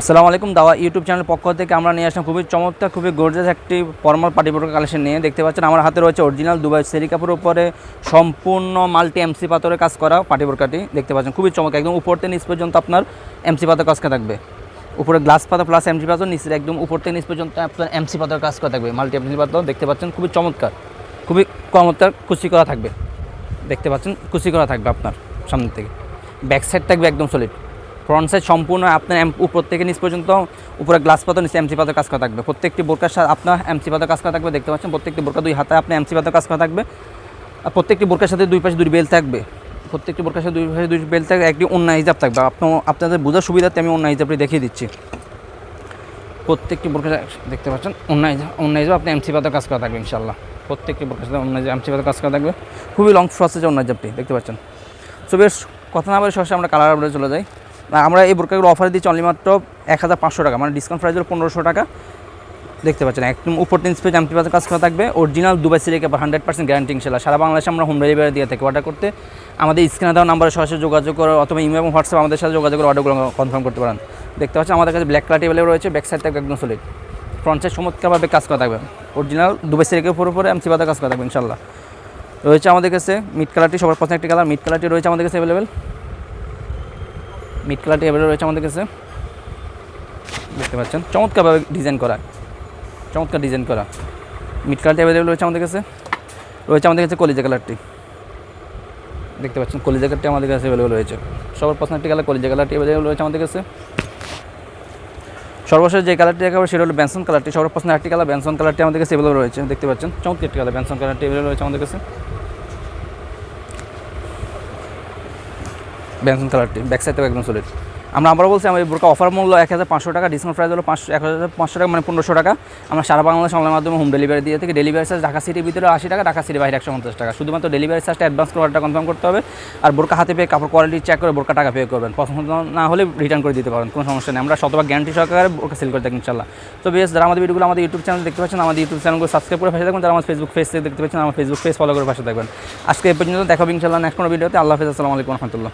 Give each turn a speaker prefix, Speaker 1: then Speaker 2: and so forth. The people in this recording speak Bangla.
Speaker 1: আসসালামু আলাইকুম দাওয়া ইউটিউব চ্যানেল পক্ষ থেকে আমরা নিয়ে আসলাম খুবই চমৎকার, খুবই গর্জাস একটি ফর্মাল বোর্ড কালেকশন নিয়ে। দেখতে পাচ্ছেন আমার হাতে রয়েছে অরিজিনাল দুবাই সেরি কাপড়ের উপরে সম্পূর্ণ মাল্টি এমসি পাথরের কাজ করা পার্টি বোরকাটি দেখতে পাচ্ছেন খুবই চমৎকার, একদম উপর থেকে নিচ পর্যন্ত আপনার এমসি পাথর কাজ করা থাকবে। উপরে গ্লাস পাতা প্লাস এমসি পাথর, নিচের একদম উপর থেকে নিচ পর্যন্ত আপনার এমসি পাথর কাজ করা থাকবে মাল্টি এমসি পাথর। দেখতে পাচ্ছেন খুবই চমৎকার খুবই চমৎকার কুচি করা থাকবে। দেখতে পাচ্ছেন কুচি করা থাকবে আপনার সামনের থেকে। ব্যাক সাইড থাকবে একদম সলিড ফ্রন্ট সাইড সম্পূর্ণ আপনার উপর থেকে নিচ পর্যন্ত, উপরে গ্লাস পাতা, নিচে এমসি পাতা কাজ করা থাকবে। প্রত্যেকটি বোরকার সাথে আপনার এমসি পাতার কাজ করা থাকবে, দেখতে পাচ্ছেন? প্রত্যেকটি বোরকা দুই হাতে আপনার এমসি পাতার কাজ করা থাকবে। আর প্রত্যেকটি বোরকার সাথে দুই পাশে দুই বেল থাকবে। প্রত্যেকটি বোরকার সাথে দুই পাশে দুই বেল থাকবে, একটি অন্য হিজাব থাকবে। আপনার আপনাদের বোঝার সুবিধাতে আমি অন্য হিজাবটি দেখিয়ে দিচ্ছি। প্রত্যেকটি বোরকা দেখতে পাচ্ছেন? অন্য হিজাব অন্য হিজাব আপনি এমসি পাতার কাজ করা থাকবে ইনশাল্লাহ প্রত্যেকটি বোরকার সাথে অন্য এমসি পাতার কাজ করা থাকবে। খুবই লং প্রসেসে অন্য হিজাবটি দেখতে পাচ্ছেন? সো বেশ, কথা না বলে সরাসরি আমরা কালার আপডেটে চলে যাই। আমরা এই বোরকাগুলো অফার দিচ্ছি অনলি মাত্র এক হাজার পাঁচশো টাকা মানে ডিসকাউন্ট প্রাইস হলো পনেরোশো টাকা। দেখতে পাচ্ছেন, একদম উপর তিন স্পেজ পাতার কাজ করা থাকবে। অরিজিনাল দুবাই সিরিকে হান্ড্রেড পার্সেন্ট গ্যারান্টি ইনশাল্লাহ সারা বাংলাদেশে আমরা হোম ডেলিভারি দিয়ে থাকি অর্ডার করতে। আমাদের স্ক্রিনে দেওয়া নাম্বারে সরাসরি যোগাযোগ করে, অথবা ইমেল এবং হোয়াটসঅ্যাপ আমাদের সাথে যোগাযোগ করে অর্ডারগুলো কনফার্ম করতে পারেন। দেখতে পাচ্ছেন, আমাদের কাছে ব্ল্যাক কালার টেবিলে রয়েছে ব্যাক সাইড থাকবে একদম সলিড ফ্রন্ট সাইড চমৎকারভাবে কাজ করা থাকবে। অরিজিনাল দুবাই সিরিকের উপর উপরে পাতার কাজ করা থাকবে ইনশাল্লাহ রয়েছে আমাদের কাছে মিড কালারটি সবার পছন্দ একটি কালার মিড কালারটি রয়েছে আমাদের কাছে অ্যাভেলেবেল মিড কালারটি অ্যাভেলেবেল রয়েছে আমাদের কাছে। দেখতে পাচ্ছেন চমৎকারভাবে ডিজাইন করা। চমৎকার ডিজাইন করা। মিড কালারটি অ্যাভেলেবেল রয়েছে আমাদের কাছে। রয়েছে আমাদের কাছে কলিজা কালারটি দেখতে পাচ্ছেন, কলিজা কালারটি আমাদের কাছে অ্যাভেলেবেল রয়েছে। সবার পছন্দ একটি কালার কলিজা কালারটি অ্যাভেলেবেল রয়েছে আমাদের কাছে। সর্বশেষ যে কালারটি দেখাবো সেটা হলো ব্যানসন কালারটি পছন্দ একটি কালার ব্যানসন কালারটি আমাদের কাছে অ্যাভেলেবেল রয়েছে। দেখতে পাচ্ছেন, চমৎকার একটি কালার ব্যানসন কালারটি অ্যাভেলেবেল রয়েছে আমাদের কাছে। ব্যানসন কালারটি ব্যাক সাইড থেকে একদম সলিড আমরা আবার বলছি আমার এই বোরকা অফার মূল্য এক হাজার পাঁচশো টাকা ডিসকাউন্ট প্রাইস হলো পাঁচশো এক হাজার পাঁচশো টাকা মানে পনেরোশো টাকা। আমরা সারা বাংলাদেশ অনলাইন মাধ্যমে হোম ডেলিভারি দিয়ে থাকি। ডেলিভারি চার্জ ঢাকা সিটির ভিতরে আশি টাকা, ঢাকা সিটির বাইরে একশো পঞ্চাশ টাকা। শুধুমাত্র ডেলিভারি চার্জটা অ্যাডভান্স করে অর্ডারটা কনফার্ম করতে হবে। আর বোরকা হাতে পেয়ে কাপড় কোয়ালিটি চেক করে বোরকা টাকা পে করবেন। পছন্দ না হলে রিটার্ন করে দিতে পারেন, কোনো সমস্যা নেই। আমরা শতভাগ গ্যারান্টি সহকারে বোরকা সেল করে থাকি ইনশাল্লাহ তো বেশ যারা আমাদের ভিডিওগুলো আমাদের ইউটিউব চ্যানেল দেখতে পাচ্ছেন, আমাদের ইউটিউব চ্যানেলগুলো সাবস্ক্রাইব করে পাশে থাকবেন যারা আমার ফেসবুক থেকে দেখতে পাচ্ছেন, আমার ফেসবুক পেজ ফলো করে পাশে থাকবেন। আজকে এই পর্যন্ত দেখাবো ইনশাল্লাহ নেক্সট কোনো ভিডিওতে আল্লাহ হাফিজ, আসসালামু আলাইকুম রহমতুল্লাহ।